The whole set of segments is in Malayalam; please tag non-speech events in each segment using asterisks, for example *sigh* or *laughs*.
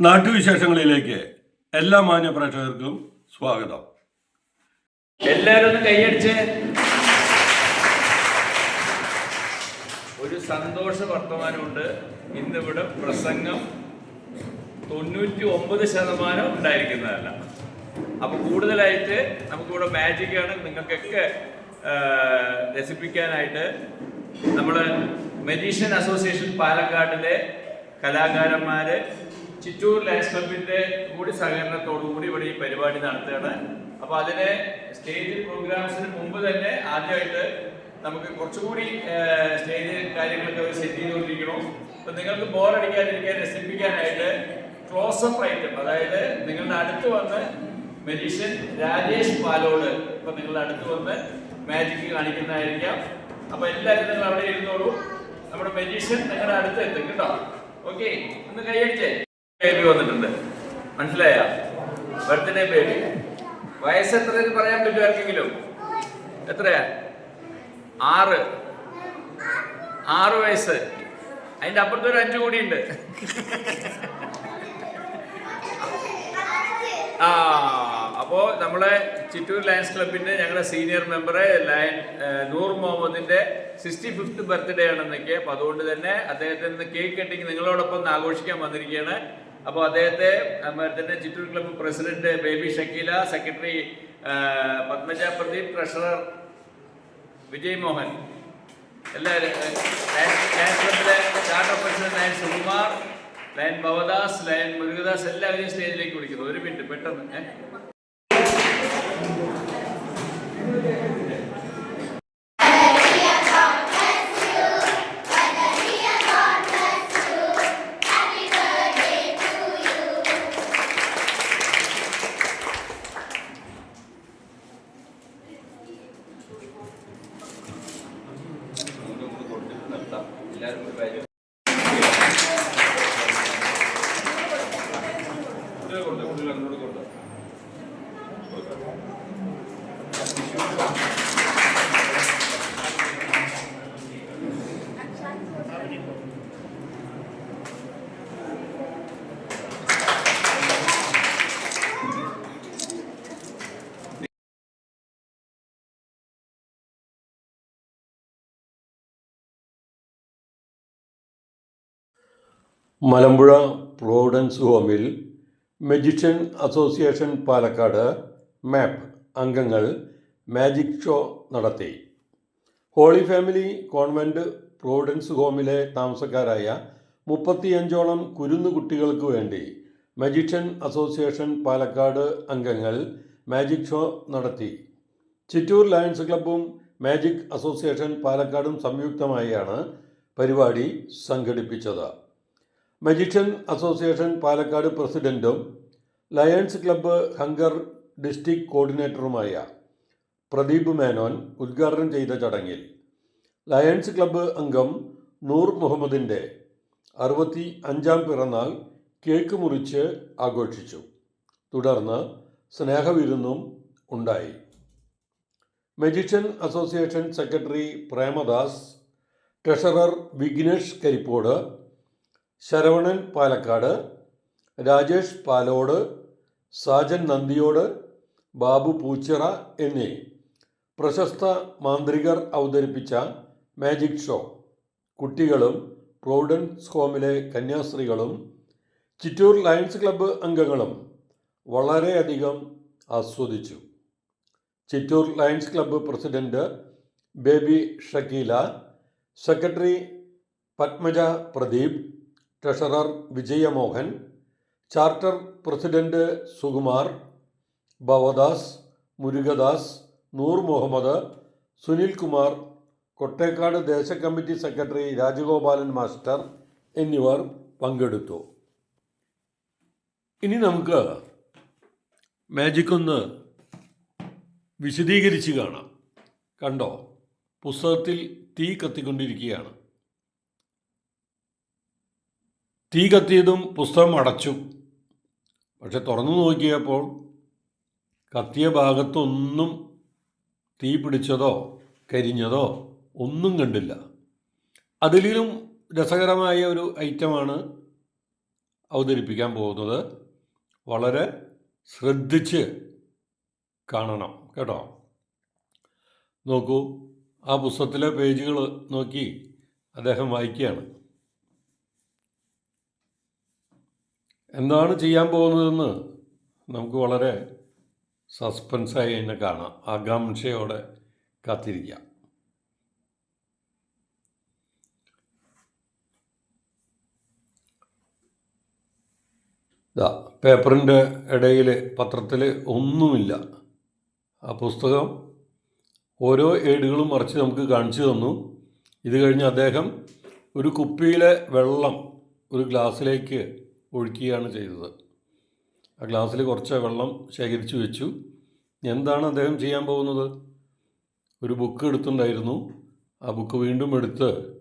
നാട്ടുവിശേഷങ്ങളിലേക്ക് എല്ലാ മാന്യ പ്രേക്ഷകർക്കും സ്വാഗതം. എല്ലാരും കൈയടിച്ച്. ഒരു സന്തോഷ വർത്തമാനമുണ്ട്. ഇന്നിവിടെ പ്രസംഗം തൊണ്ണൂറ്റി ഒമ്പത് ശതമാനം ഉണ്ടായിരിക്കുന്നതല്ല. അപ്പൊ കൂടുതലായിട്ട് നമുക്കിവിടെ ആണ്. നിങ്ങൾക്കൊക്കെ രസിപ്പിക്കാനായിട്ട് നമ്മൾ മെജീഷ്യൻ അസോസിയേഷൻ പാലക്കാടിലെ കലാകാരന്മാര് ചിറ്റൂർ ലയൻസ് ക്ലബിന്റെ കൂടി സഹകരണത്തോടുകൂടി ഇവിടെ ഈ പരിപാടി നടത്തുകയാണ്. അപ്പൊ അതിന് സ്റ്റേജ് പ്രോഗ്രാംസിന് മുമ്പ് തന്നെ ആദ്യമായിട്ട് നമുക്ക് കുറച്ചുകൂടി സ്റ്റേജ് കാര്യങ്ങളൊക്കെ അവർ സെറ്റ് ചെയ്തുകൊണ്ടിരിക്കണം അപ്പൊ നിങ്ങൾക്ക് ബോറടിക്കാതിരിക്കാൻ രസിപ്പിക്കാനായിട്ട് ക്ലോസപ്പ് ഐറ്റം അതായത് നിങ്ങളുടെ അടുത്ത് വന്ന് മെജീഷ്യൻ രാജേഷ് പാലോട് ഇപ്പൊ നിങ്ങളുടെ അടുത്ത് വന്ന് മാജിക് കാണിക്കുന്നതായിരിക്കാം. അപ്പൊ എല്ലാവരും നിങ്ങൾ അവിടെ ഇരുന്നോളൂ. നമ്മുടെ മെജീഷ്യൻ നിങ്ങളുടെ അടുത്ത് എത്തും കേട്ടോ. ഓക്കെ ഒന്ന് കൈയടിച്ചേ. ബേബി വന്നിട്ടുണ്ട്. മനസ്സിലായ? ബർത്ത്ഡേ ബേബി വയസ്സ് എന്ന് പറയാൻ പറ്റുമോ ആർക്കെങ്കിലും? എത്രയാ? ആറ്. ആറ് വയസ്സ്. അതിന്റെ അപ്പുറത്ത് ഒരു അഞ്ചു കൂടി ഉണ്ട് ആ അപ്പോ നമ്മളെ ചിറ്റൂർ ലയൺസ് ക്ലബിന്റെ ഞങ്ങളുടെ സീനിയർ മെമ്പർ ലയൻ നൂർ മുഹമ്മദിന്റെ സിക്സ്റ്റി ഫിഫ്ത്ത് ബർത്ത്ഡേ ആണെന്നൊക്കെ. അപ്പൊ അതുകൊണ്ട് തന്നെ അദ്ദേഹത്തിന് കേക്ക് കട്ടിങ് നിങ്ങളോടൊപ്പം ആഘോഷിക്കാൻ വന്നിരിക്കുകയാണ്. അപ്പോൾ അദ്ദേഹത്തെ അദ്ദേഹത്തിന്റെ Chittur club president Baby Shakeela secretary Padmaja Pradeep treasurer Vijay Mohan എല്ലാവരും ലയൻ സുകുമാർ ലയൻ ഭവദാസ് ലയൻ മുരുകദാസ് എല്ലാവരെയും സ്റ്റേജിലേക്ക് വിളിക്കുന്നു ഒരു മിനിറ്റ് പെട്ടെന്ന് ഏ? മലമ്പുഴ പ്രോവിഡൻസ് ഹോമിൽ മജിഷ്യൻ അസോസിയേഷൻ പാലക്കാട് മാപ്പ് അംഗങ്ങൾ മാജിക് ഷോ നടത്തി. ഹോളി ഫാമിലി കോൺവെന്റ് പ്രോവിഡൻസ് ഹോമിലെ താമസക്കാരായ മുപ്പത്തിയഞ്ചോളം കുരുന്നു കുട്ടികൾക്ക് വേണ്ടി മജിഷ്യൻ അസോസിയേഷൻ പാലക്കാട് അംഗങ്ങൾ മാജിക് ഷോ നടത്തി. ചിറ്റൂർ ലയൺസ് ക്ലബ്ബും മാജിക് അസോസിയേഷൻ പാലക്കാടും സംയുക്തമായാണ് പരിപാടി സംഘടിപ്പിച്ചത്. മജിഷ്യൻ അസോസിയേഷൻ പാലക്കാട് പ്രസിഡന്റും ലയൺസ് ക്ലബ്ബ് ഹങ്കർ ഡിസ്ട്രിക്ട് കോർഡിനേറ്ററുമായ പ്രദീപ് മേനോൻ ഉദ്ഘാടനം ചെയ്ത ചടങ്ങിൽ ലയൺസ് ക്ലബ്ബ് അംഗം നൂർ മുഹമ്മദിന്റെ അറുപത്തി അഞ്ചാം പിറന്നാൾ കേക്ക് മുറിച്ച് ആഘോഷിച്ചു. തുടർന്ന് സ്നേഹവിരുന്നും ഉണ്ടായി. Magician association secretary Premadas treasurer Vignesh Karippode Saravanan Palakkad Rajesh Palode Sajan Nandiyode Babu Poochira എന്നീ പ്രശസ്ത മാന്ത്രികർ അവതരിപ്പിച്ച മാജിക് ഷോ. കുട്ടികളും പ്രോവിഡൻസ് ഹോമിലെ കന്യാസ്ത്രീകളും ചിറ്റൂർ ലയൺസ് ക്ലബ്ബ് അംഗങ്ങളും വളരെയധികം ആസ്വദിച്ചു. Chittur lions club president Baby Shakeela secretary Padmaja Pradeep treasurer Vijayamohan charter president Sukumar Bhavadas Murugadas Noor Muhammad Sunil Kumar Kottekkad ദേശകമ്മിറ്റി secretary Rajagopalan master എന്നിവർ പങ്കെടുത്തു. ഇനി നമുക്ക് മാജിക് ഒന്ന് വിശദീകരിച്ച് കാണാം. കണ്ടോ? പുസ്തകത്തിൽ തീ കത്തിക്കൊണ്ടിരിക്കുകയാണ്. തീ കത്തിയതും പുസ്തകം അടച്ചു. പക്ഷെ തുറന്നു നോക്കിയപ്പോൾ കത്തിയ ഭാഗത്തൊന്നും തീ പിടിച്ചതോ കരിഞ്ഞതോ ഒന്നും കണ്ടില്ല. അതിലും രസകരമായ ഒരു ഐറ്റമാണ് അവതരിപ്പിക്കാൻ പോകുന്നത്. വളരെ ശ്രദ്ധിച്ച് കാണണം കേട്ടോ. നോക്കൂ ആ പുസ്തകത്തിലെ പേജുകൾ നോക്കി അദ്ദേഹം വായിക്കുകയാണ്. എന്താണ് ചെയ്യാൻ പോകുന്നതെന്ന് നമുക്ക് വളരെ സസ്പെൻസായി തന്നെ കാണാം. ആകാംക്ഷയോടെ കാത്തിരിക്കാം. ഇതാ പേപ്പറിന്റെ ഇടയിൽ പത്രത്തിൽ ഒന്നുമില്ല. ആ പുസ്തകം ഓരോ ഏടുകളും മറിച്ച് നമുക്ക് കാണിച്ചു തന്നു. ഇത് കഴിഞ്ഞ് അദ്ദേഹം ഒരു കുപ്പിയിലെ വെള്ളം ഒരു ഗ്ലാസ്സിലേക്ക് ഒഴിക്കുകയാണ് ചെയ്തത്. ആ ഗ്ലാസ്സിൽ കുറച്ച് വെള്ളം ശേഖരിച്ചു വെച്ചു. എന്താണ് അദ്ദേഹം ചെയ്യാൻ പോകുന്നത്? ഒരു ബുക്ക് എടുത്തുണ്ടായിരുന്നു ആ ബുക്ക് വീണ്ടും എടുത്ത്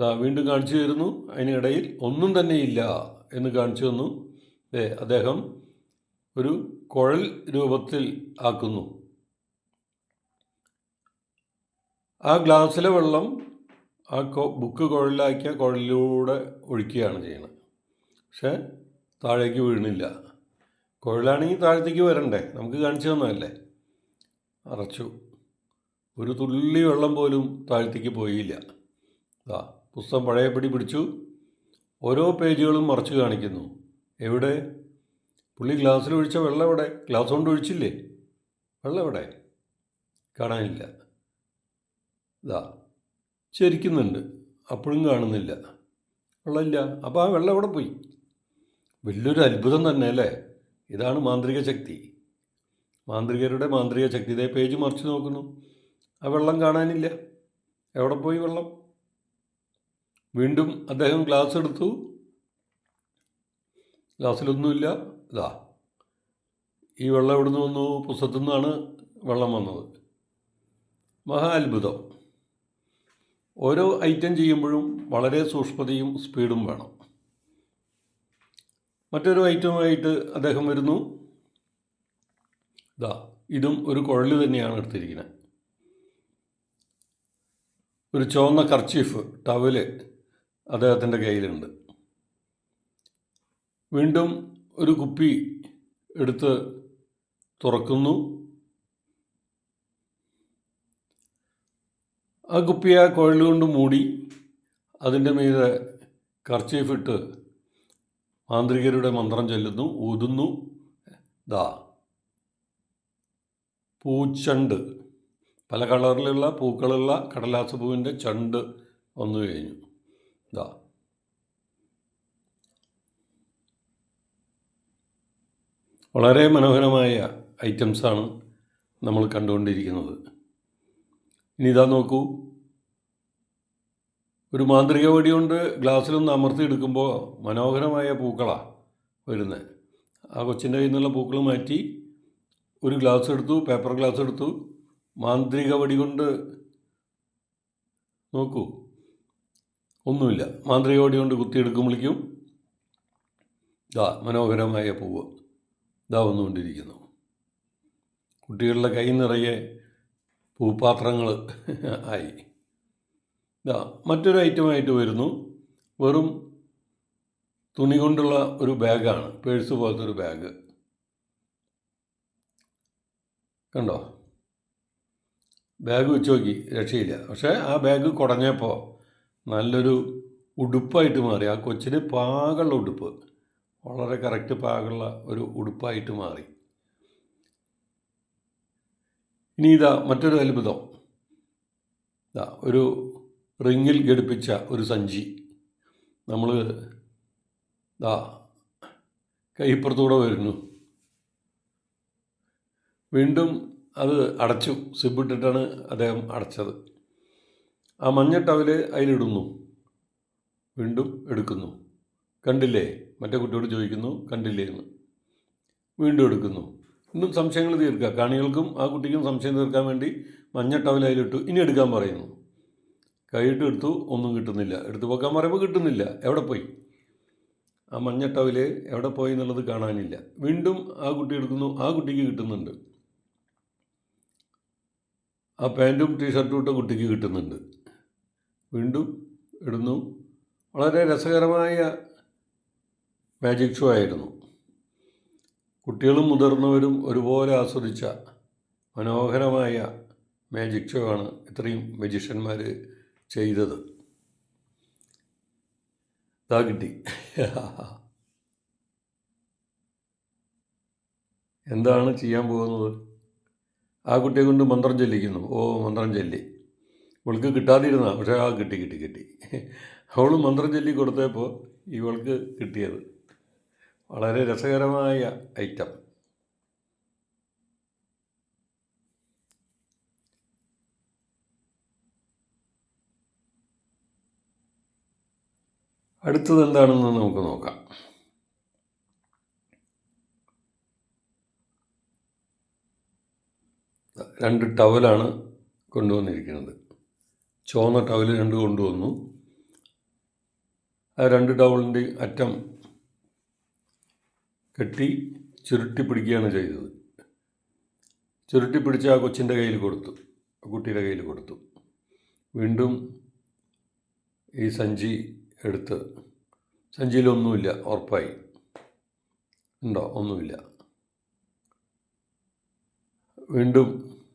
വീണ്ടും കാണിച്ചു തരുന്നു. അതിനിടയിൽ ഒന്നും തന്നെ ഇല്ല എന്ന് കാണിച്ചു തന്നു. അദ്ദേഹം ഒരു കുഴൽ രൂപത്തിൽ ആക്കുന്നു. ആ ഗ്ലാസ്സിലെ വെള്ളം ആ ബുക്ക് കുഴലിലാക്കിയ കുഴലിലൂടെ ഒഴിക്കുകയാണ് ചെയ്യുന്നത്. പക്ഷേ താഴേക്ക് വീണില്ല. കുഴലാണെങ്കിൽ താഴത്തേക്ക് വരണ്ടേ? നമുക്ക് കാണിച്ചു തന്നതല്ലേ? അറച്ചു. ഒരു തുള്ളി വെള്ളം പോലും താഴത്തേക്ക് പോയില്ല. ആ പുസ്തകം പഴയപടി പിടിച്ചു. ഓരോ പേജുകളും മറച്ചു കാണിക്കുന്നു. എവിടെ? പുള്ളി ഗ്ലാസ്സിൽ ഒഴിച്ച വെള്ളം എവിടെ? ഗ്ലാസ് കൊണ്ട് ഒഴിച്ചില്ലേ? വെള്ളം എവിടെ? കാണാനില്ല. ഇതാ ചരിക്കുന്നുണ്ട്. അപ്പോഴും കാണുന്നില്ല. വെള്ളമില്ല. അപ്പോൾ ആ വെള്ളം എവിടെ പോയി? വലിയൊരു അത്ഭുതം തന്നെ അല്ലേ? ഇതാണ് മാന്ത്രിക ശക്തി. മാന്ത്രികരുടെ മാന്ത്രിക ശക്തി. ഇതേ പേജ് മറിച്ച് നോക്കുന്നു. ആ വെള്ളം കാണാനില്ല. എവിടെ പോയി വെള്ളം? വീണ്ടും അദ്ദേഹം ഗ്ലാസ് എടുത്തു. ഗ്ലാസ്സിലൊന്നുമില്ല. ഇതാ. ഈ വെള്ളം എവിടുന്ന് വന്നു? പുസ്തകത്തു നിന്നാണ് വെള്ളം വന്നത്. മഹാ അത്ഭുതം. ഓരോ ഐറ്റം ചെയ്യുമ്പോഴും വളരെ സൂക്ഷ്മതയും സ്പീഡും വേണം. മറ്റൊരു ഐറ്റമായിട്ട് അദ്ദേഹം വരുന്നു. ഇതാ. ഇതും ഒരു കുഴൽ തന്നെയാണ് എടുത്തിരിക്കുന്നത്. ഒരു ചുവന്ന കർച്ചീഫ് ടവൽ. അദ്ദേഹത്തിന്റെ കയ്യിലുണ്ട്. വീണ്ടും ഒരു കുപ്പി എടുത്ത് തുറക്കുന്നു. ആ കുപ്പി ആ കുഴൽ കൊണ്ട് മൂടി അതിന്റെ മീതെ കർച്ചീഫിട്ട് മാന്ത്രികരുടെ മന്ത്രം ചൊല്ലുന്നു ഊതുന്നു. ദാ പൂച്ചണ്ട്. പല കളറിലുള്ള പൂക്കളുള്ള കടലാസ് പൂവിന്റെ ചണ്ട് വന്നു കഴിഞ്ഞു. ഇതാ വളരെ മനോഹരമായ ഐറ്റംസാണ് നമ്മൾ കണ്ടുകൊണ്ടിരിക്കുന്നത്. ഇനി ഇതാ നോക്കൂ. ഒരു മാന്ത്രിക വടി കൊണ്ട് ഗ്ലാസ്സിലൊന്ന് അമർത്തി എടുക്കുമ്പോൾ മനോഹരമായ പൂക്കളാണ് വരുന്നത്. ആ കൊച്ചിന്റെ കയ്യിൽ നിന്നുള്ള പൂക്കൾ മാറ്റി ഒരു ഗ്ലാസ് എടുത്തു പേപ്പർ ഗ്ലാസ് എടുത്തു. മാന്ത്രിക വടി കൊണ്ട് നോക്കൂ. ഒന്നുമില്ല. മാന്ത്രികോടി കൊണ്ട് വിളിക്കും. ദാ മനോഹരമായ പൂവ്. ദാ വന്നുകൊണ്ടിരിക്കുന്നു. കുട്ടികളുടെ കൈ നിറയെ പൂപ്പാത്രങ്ങൾ *laughs* ആയി. ദാ മറ്റൊരു ഐറ്റമായിട്ട് വരുന്നു. വെറും തുണി കൊണ്ടുള്ള ഒരു ബാഗാണ്. പേഴ്സ് പോലത്തെ ഒരു ബാഗ്. കണ്ടോ? ബാഗ് വെച്ച് നോക്കി. രക്ഷയില്ല. പക്ഷേ ആ ബാഗ് കുടഞ്ഞപ്പോൾ നല്ലൊരു ഉടുപ്പായിട്ട് മാറി. ആ കൊച്ചിന് പാകമുള്ള ഉടുപ്പ്. വളരെ കറക്റ്റ് പാകമുള്ള ഒരു ഉടുപ്പായിട്ട് മാറി. ഇനി ഇതാ മറ്റൊരു അത്ഭുതം. ഇതാ ഒരു റിങ്ങിൽ ഘടിപ്പിച്ച ഒരു സഞ്ചി. നമ്മൾ ഇതാ കൈപ്പുറത്തൂടെ വരുന്നു. വീണ്ടും അത് അടച്ചു. സിബിട്ടിട്ടാണ് അദ്ദേഹം അടച്ചത്. ആ മഞ്ഞ ടവൽ അതിലിടുന്നു വീണ്ടും എടുക്കുന്നു. കണ്ടില്ലേ? മറ്റേ കുട്ടിയോട് ചോദിക്കുന്നു കണ്ടില്ലേ? എന്ന്. വീണ്ടും എടുക്കുന്നു. ഇന്നും സംശയങ്ങൾ തീർക്കുക. കാണികൾക്കും ആ കുട്ടിക്കും സംശയം തീർക്കാൻ വേണ്ടി മഞ്ഞ ടവൽ അതിലിട്ടു ഇനി എടുക്കാൻ പറയുന്നു. കൈയിട്ട് എടുത്തു ഒന്നും കിട്ടുന്നില്ല. എടുത്തു പോക്കാൻ പറയുമ്പോൾ കിട്ടുന്നില്ല. എവിടെ പോയി? ആ മഞ്ഞ ടവൽ എവിടെ പോയി എന്നുള്ളത് കാണാനില്ല. വീണ്ടും ആ കുട്ടി എടുക്കുന്നു. ആ കുട്ടിക്ക് കിട്ടുന്നുണ്ട്. ആ പാന്റും ടീഷർട്ടും ഇട്ട കുട്ടിക്ക് കിട്ടുന്നുണ്ട്. വീണ്ടും ഇടുന്നു. വളരെ രസകരമായ മാജിക് ഷോ ആയിരുന്നു. കുട്ടികളും മുതിർന്നവരും ഒരുപോലെ ആസ്വദിച്ച മനോഹരമായ മാജിക് ഷോ ആണ് ഇത്രയും മജീഷ്യന്മാർ ചെയ്തത്. ഇതാ കിട്ടി. എന്താണ് ചെയ്യാൻ പോകുന്നത്? ആ കുട്ടിയെ കൊണ്ട് മന്ത്രം ചൊല്ലിക്കുന്നു. ഓ മന്ത്രം ചൊല്ലി. ഇവൾക്ക് കിട്ടാതിരുന്ന പക്ഷേ ആ കിട്ടി കിട്ടി കിട്ടി. അവൾ മന്ത്രം ചൊല്ലി കൊടുത്തപ്പോൾ ഇവൾക്ക് കിട്ടിയത് വളരെ രസകരമായ ഐറ്റം അടുത്തത് എന്താണെന്ന് നമുക്ക് നോക്കാം. രണ്ട് ടവലാണ് കൊണ്ടുവന്നിരിക്കുന്നത്. ചുവന്ന ടവൽ രണ്ട് കൊണ്ടുവന്നു. ആ രണ്ട് ടവലിന്റെ അറ്റം കെട്ടി ചുരുട്ടി പിടിക്കുകയാണ് ചെയ്തത്. ചുരുട്ടി പിടിച്ച് ആ കൊച്ചിന്റെ കയ്യിൽ കൊടുത്തു. കുട്ടിയുടെ കയ്യിൽ കൊടുത്തു. വീണ്ടും ഈ സഞ്ചി എടുത്ത് സഞ്ചിയിലൊന്നുമില്ല ഉറപ്പായി. ഉണ്ടോ? ഒന്നുമില്ല. വീണ്ടും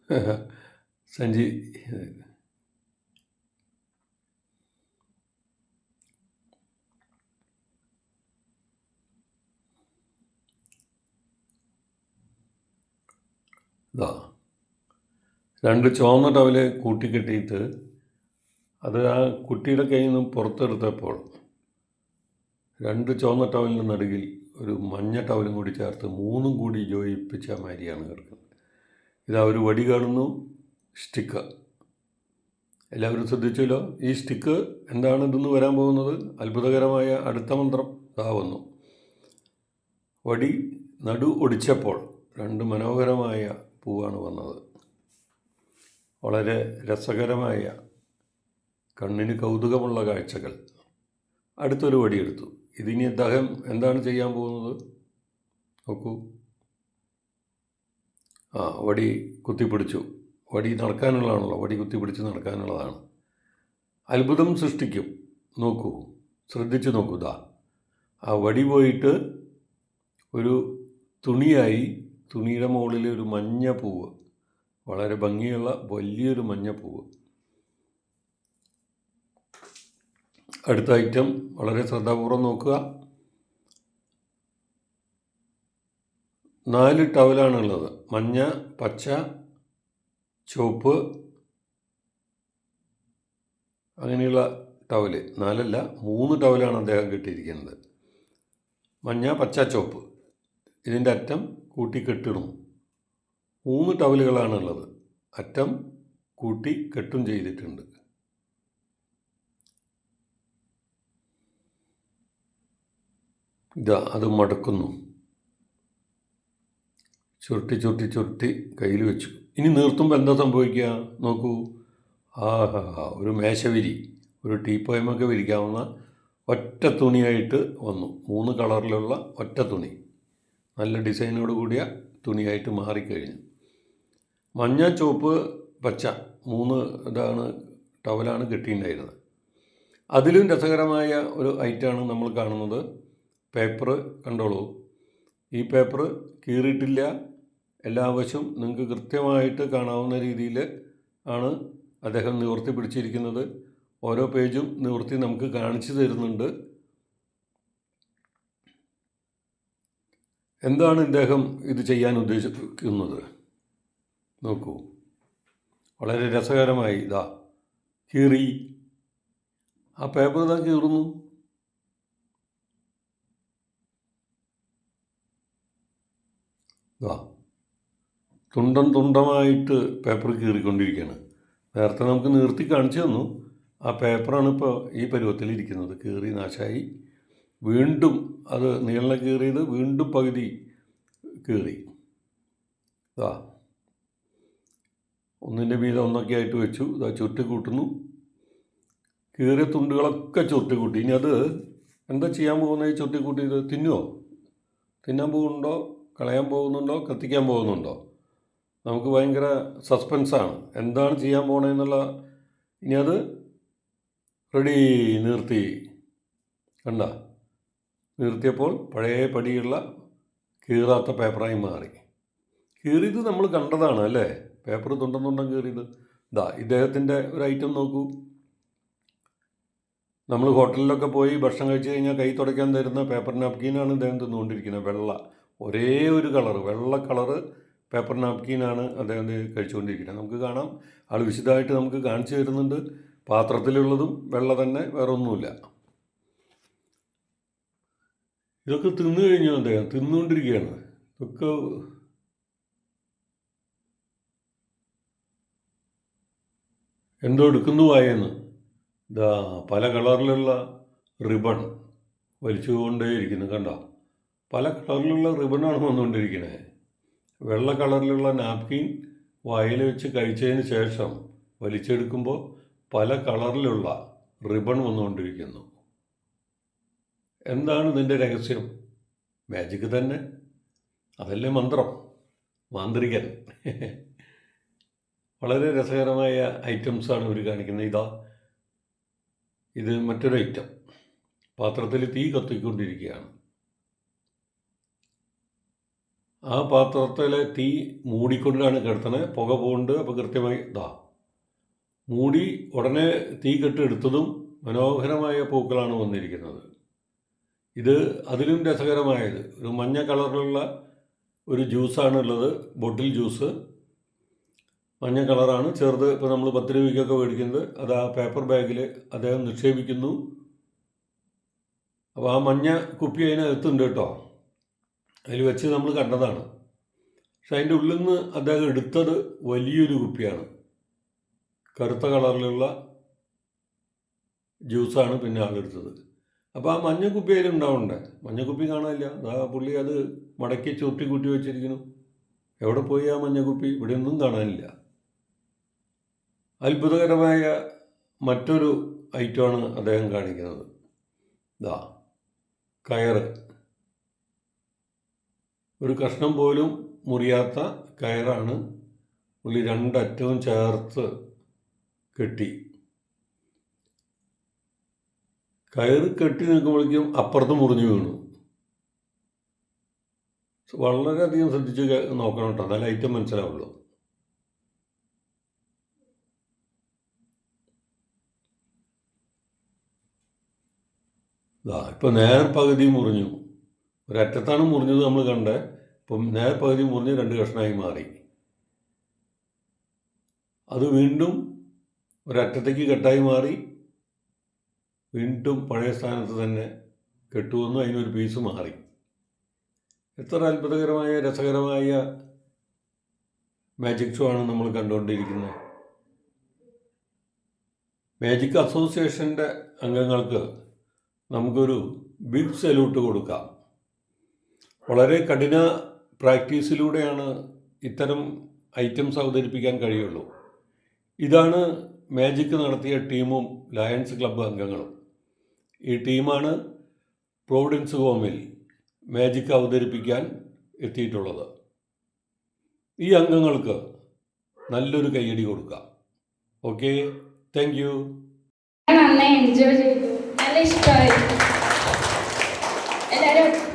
*laughs* സഞ്ചി ഇതാ രണ്ട് ചുവന്ന ടവൽ കൂട്ടിക്കെട്ടിയിട്ട് അത് ആ കുട്ടിയുടെ കയ്യിൽ നിന്നും പുറത്തെടുത്തപ്പോൾ രണ്ട് ചുവന്ന ടവലിന്റെ നടുകിൽ ഒരു മഞ്ഞ ടവലും കൂടി ചേർത്ത് മൂന്നും കൂടി യോജിപ്പിച്ച മാതിരിയാണ് കിടക്കുന്നത്. ഇതാ ഒരു വടി കാണുന്നു സ്റ്റിക്ക്. എല്ലാവരും ശ്രദ്ധിച്ചല്ലോ? ഈ സ്റ്റിക്ക് എന്താണ് ഇതെന്ന് വരാൻ പോകുന്നത്? അത്ഭുതകരമായ അടുത്ത മന്ത്രം ഇതാവുന്നു വടി നടു ഒടിച്ചപ്പോൾ രണ്ട് മനോഹരമായ പൂവാണ് വന്നത്. വളരെ രസകരമായ കണ്ണിന് കൗതുകമുള്ള കാഴ്ചകൾ. അടുത്തൊരു വടിയെടുത്തു. ഇതിനി അദ്ദേഹം എന്താണ് ചെയ്യാൻ പോകുന്നത്? നോക്കൂ. ആ വടി കുത്തിപ്പിടിച്ചു. വടി നടക്കാനുള്ളതാണല്ലോ. വടി കുത്തിപ്പിടിച്ച് നടക്കാനുള്ളതാണ്. അത്ഭുതം സൃഷ്ടിക്കും. നോക്കൂ. ശ്രദ്ധിച്ച് നോക്കൂ. ദാ. ആ വടി പോയിട്ട് ഒരു തുണിയായി തുണിയുടെ മുകളിൽ ഒരു മഞ്ഞ പൂവ്. വളരെ ഭംഗിയുള്ള വലിയൊരു മഞ്ഞ പൂവ്. അടുത്ത ഐറ്റം വളരെ ശ്രദ്ധാപൂർവം നോക്കുക. നാല് ടവലാണുള്ളത് മഞ്ഞ പച്ച ചുവപ്പ്. അങ്ങനെയുള്ള ടവൽ നാലല്ല മൂന്ന് ടവലാണ് അദ്ദേഹം കിട്ടിയിരിക്കുന്നത്. മഞ്ഞ പച്ച ചുവപ്പ്. ഇതിന്റെ അറ്റം കൂട്ടി കെട്ടിടും മൂന്ന് ടവലുകളാണുള്ളത്. അറ്റം കൂട്ടി കെട്ടും ചെയ്തിട്ടുണ്ട്. ഇതാ അത് മടക്കുന്നു. ചുരുട്ടി ചുരുട്ടി ചുരുട്ടി കയ്യിൽ വെച്ചു. ഇനി നീർത്തുമ്പോൾ എന്താ സംഭവിക്കുക? നോക്കൂ. ആഹാ ഒരു മേശവിരി ഒരു ടീപ്പോയമൊക്കെ വിരിക്കാവുന്ന ഒറ്റ തുണിയായിട്ട് വന്നു. മൂന്ന് കളറിലുള്ള ഒറ്റ തുണി. നല്ല ഡിസൈനോട് കൂടിയ തുണിയായിട്ട് മാറിക്കഴിഞ്ഞു. മഞ്ഞ ചുവപ്പ് പച്ച മൂന്ന് ഇതാണ് ടവലാണ് കിട്ടിയിട്ടുണ്ടായിരുന്നത്. അതിലും രസകരമായ ഒരു ഐറ്റമാണ് നമ്മൾ കാണുന്നത്. പേപ്പർ കണ്ടോളൂ. ഈ പേപ്പർ കീറിയിട്ടില്ല. എല്ലാ വശവും നിങ്ങൾക്ക് കൃത്യമായിട്ട് കാണാവുന്ന രീതിയിൽ ആണ് അദ്ദേഹം നിവർത്തി പിടിച്ചിരിക്കുന്നത്. ഓരോ പേജും നിവർത്തി നമുക്ക് കാണിച്ചു തരുന്നുണ്ട്. എന്താണ് ഇദ്ദേഹം ഇത് ചെയ്യാൻ ഉദ്ദേശിക്കുന്നത്? നോക്കൂ. വളരെ രസകരമായി ഇതാ കീറി. ആ പേപ്പർ ഇതാ കീറുന്നു. ഇതാ തുണ്ടം തുണ്ടമായിട്ട് പേപ്പർ കീറിക്കൊണ്ടിരിക്കുകയാണ്. നേരത്തെ നമുക്ക് നിർത്തി കാണിച്ചു തന്നു. ആ പേപ്പറാണ് ഇപ്പോൾ ഈ പരുവത്തിലിരിക്കുന്നത് കീറി നാശമായി വീണ്ടും അത് നീളെ കീറിയത് വീണ്ടും പകുതി കീറി. ഇതാ ഒന്നിന്റെ വീതം ഒന്നൊക്കെ ആയിട്ട് വെച്ചു. ഇതാ ചുരുട്ടി കൂട്ടുന്നു. കീറിയ തുണ്ടുകളൊക്കെ ചുരുട്ടി കൂട്ടി. ഇനി അത് എന്താ ചെയ്യാൻ പോകുന്നത് ഈ ചുരുട്ടി കൂട്ടിയത്? തിന്നുമോ തിന്നാൻ പോകുന്നുണ്ടോ? കളയാൻ പോകുന്നുണ്ടോ? കത്തിക്കാൻ പോകുന്നുണ്ടോ? നമുക്ക് ഭയങ്കര സസ്പെൻസാണ് എന്താണ് ചെയ്യാൻ പോണതെന്നുള്ള ഇനി അത് റെഡി നിർത്തി. കണ്ട? നിർത്തിയപ്പോൾ പഴയ പടിയുള്ള കീറാത്ത പേപ്പറായി മാറി. കീറിയത് നമ്മൾ കണ്ടതാണ് അല്ലേ? പേപ്പർ തുണ്ടം തുണ്ടം കീറിയത്. ഇതാ ഇദ്ദേഹത്തിന്റെ ഒരു ഐറ്റം നോക്കൂ. നമ്മൾ ഹോട്ടലിലൊക്കെ പോയി ഭക്ഷണം കഴിച്ച് കഴിഞ്ഞാൽ കൈ തുടയ്ക്കാൻ തരുന്ന പേപ്പർ നാപ്കിനാണ് അദ്ദേഹം തിന്നുകൊണ്ടിരിക്കുന്നത്. വെള്ള ഒരേ ഒരു കളർ വെള്ള കളറ് പേപ്പർ നാപ്കിനാണ് അദ്ദേഹം കഴിച്ചുകൊണ്ടിരിക്കുന്നത്. നമുക്ക് കാണാം. ആൾ വിശദമായിട്ട് നമുക്ക് കാണിച്ചു തരുന്നുണ്ട്. പാത്രത്തിലുള്ളതും വെള്ള തന്നെ വേറെ ഒന്നുമില്ല ഇതൊക്കെ തിന്നു കഴിഞ്ഞു അദ്ദേഹം തിന്നുകൊണ്ടിരിക്കുകയാണ് ഇതൊക്കെ എന്തോ എടുക്കുന്നു വായെന്ന്. ഇതാ പല കളറിലുള്ള റിബൺ വലിച്ചുകൊണ്ടേയിരിക്കുന്നു കണ്ടോ? പല കളറിലുള്ള റിബണാണ് വന്നുകൊണ്ടിരിക്കുന്നത് വെള്ള കളറിലുള്ള നാപ്കിൻ വായിൽ വെച്ച് കഴിച്ചതിന് ശേഷം വലിച്ചെടുക്കുമ്പോൾ പല കളറിലുള്ള റിബൺ വന്നുകൊണ്ടിരിക്കുന്നു. എന്താണ് നിന്റെ രഹസ്യം? മാജിക് തന്നെ. അതല്ലേ മന്ത്രം? മാന്ത്രികൻ. വളരെ രസകരമായ ഐറ്റംസാണ് ഇവർ കാണിക്കുന്നത്. ഇതാ. ഇത് മറ്റൊരു ഐറ്റം പാത്രത്തിൽ തീ കത്തിക്കൊണ്ടിരിക്കുകയാണ്. ആ പാത്രത്തിലെ തീ മൂടിക്കൊണ്ടാണ് കിടത്തണത് പുക പോകുന്നുണ്ട് അപ്പോൾ കൃത്യമായി ഇതാ. മൂടി ഉടനെ തീ കെട്ടെടുത്തതും മനോഹരമായ പൂക്കളാണ് വന്നിരിക്കുന്നത്. ഇത് അതിലും രസകരമായത്. ഒരു മഞ്ഞ കളറിലുള്ള ഒരു ജ്യൂസാണുള്ളത് ബോട്ടിൽ ജ്യൂസ്. മഞ്ഞ കളറാണ്. ചേർത്ത് ഇപ്പോൾ നമ്മൾ പത്ത് രൂപയ്ക്കൊക്കെ മേടിക്കുന്നത്. അത് ആ പേപ്പർ ബാഗിൽ അദ്ദേഹം നിക്ഷേപിക്കുന്നു. അപ്പോൾ ആ മഞ്ഞ കുപ്പി അതിനകത്തുണ്ട് കേട്ടോ. അതിൽ വെച്ച് നമ്മൾ കണ്ടതാണ്. പക്ഷെ അതിന്റെ ഉള്ളിൽ നിന്ന് അദ്ദേഹം എടുത്തത് വലിയൊരു കുപ്പിയാണ്. കറുത്ത കളറിലുള്ള ജ്യൂസാണ് പിന്നെ ആളെടുത്തത്. അപ്പോൾ ആ മഞ്ഞക്കുപ്പി അതിൽ ഉണ്ടാവണ്ടേ? മഞ്ഞക്കുപ്പി കാണാനില്ല. അതാ പുള്ളി അത് മടക്കി ചുരുട്ടി കൂട്ടി വെച്ചിരിക്കുന്നു. എവിടെ പോയി ആ മഞ്ഞക്കുപ്പി? ഇവിടെ ഒന്നും കാണാനില്ല. അത്ഭുതകരമായ മറ്റൊരു ഐറ്റമാണ് അദ്ദേഹം കാണിക്കുന്നത്. ഇതാ കയറ്. ഒരു കഷ്ണം പോലും മുറിയാത്ത കയറാണ് പുള്ളി രണ്ടറ്റവും ചേർത്ത് കെട്ടി. കയറ് കെട്ടി നിൽക്കുമ്പോഴേക്കും അപ്പുറത്ത് മുറിഞ്ഞു വീണു. വളരെയധികം ശ്രദ്ധിച്ച് നോക്കണം കേട്ടോ. എന്നാലേ ഐറ്റം മനസ്സിലാവുള്ളൂ. ഇതാ ഇപ്പം നേർ പകുതി മുറിഞ്ഞു. ഒരറ്റത്താണ് മുറിഞ്ഞത് നമ്മൾ കണ്ടത് ഇപ്പം നേർ പകുതി മുറിഞ്ഞ് രണ്ട് കഷ്ണമായി മാറി. അത് വീണ്ടും ഒരറ്റത്തേക്ക് കെട്ടായി മാറി. വീണ്ടും പഴയ സ്ഥാനത്ത് തന്നെ കെട്ടുവന്നു അതിനൊരു പീസ് മാറി. എത്ര അത്ഭുതകരമായ രസകരമായ മാജിക് ഷോ ആണ് നമ്മൾ കണ്ടുകൊണ്ടിരിക്കുന്നത്. മാജിക് അസോസിയേഷന്റെ അംഗങ്ങൾക്ക് നമുക്കൊരു ബിഗ് സല്യൂട്ട് കൊടുക്കാം. വളരെ കഠിന പ്രാക്ടീസിലൂടെയാണ് ഇത്തരം ഐറ്റംസ് അവതരിപ്പിക്കാൻ കഴിയുള്ളൂ. ഇതാണ് മാജിക് നടത്തിയ ടീമും ലയൺസ് ക്ലബ്ബ് അംഗങ്ങളും. ഈ ടീമാണ് പ്രോവിഡൻസ് ഹോമിൽ മാജിക് അവതരിപ്പിക്കാൻ എത്തിയിട്ടുള്ളത്. ഈ അംഗങ്ങൾക്ക് നല്ലൊരു കയ്യടി കൊടുക്കാം. ഓക്കെ താങ്ക് യു എൻജോയ് ചെയ്തു. നല്ല എല്ലാരും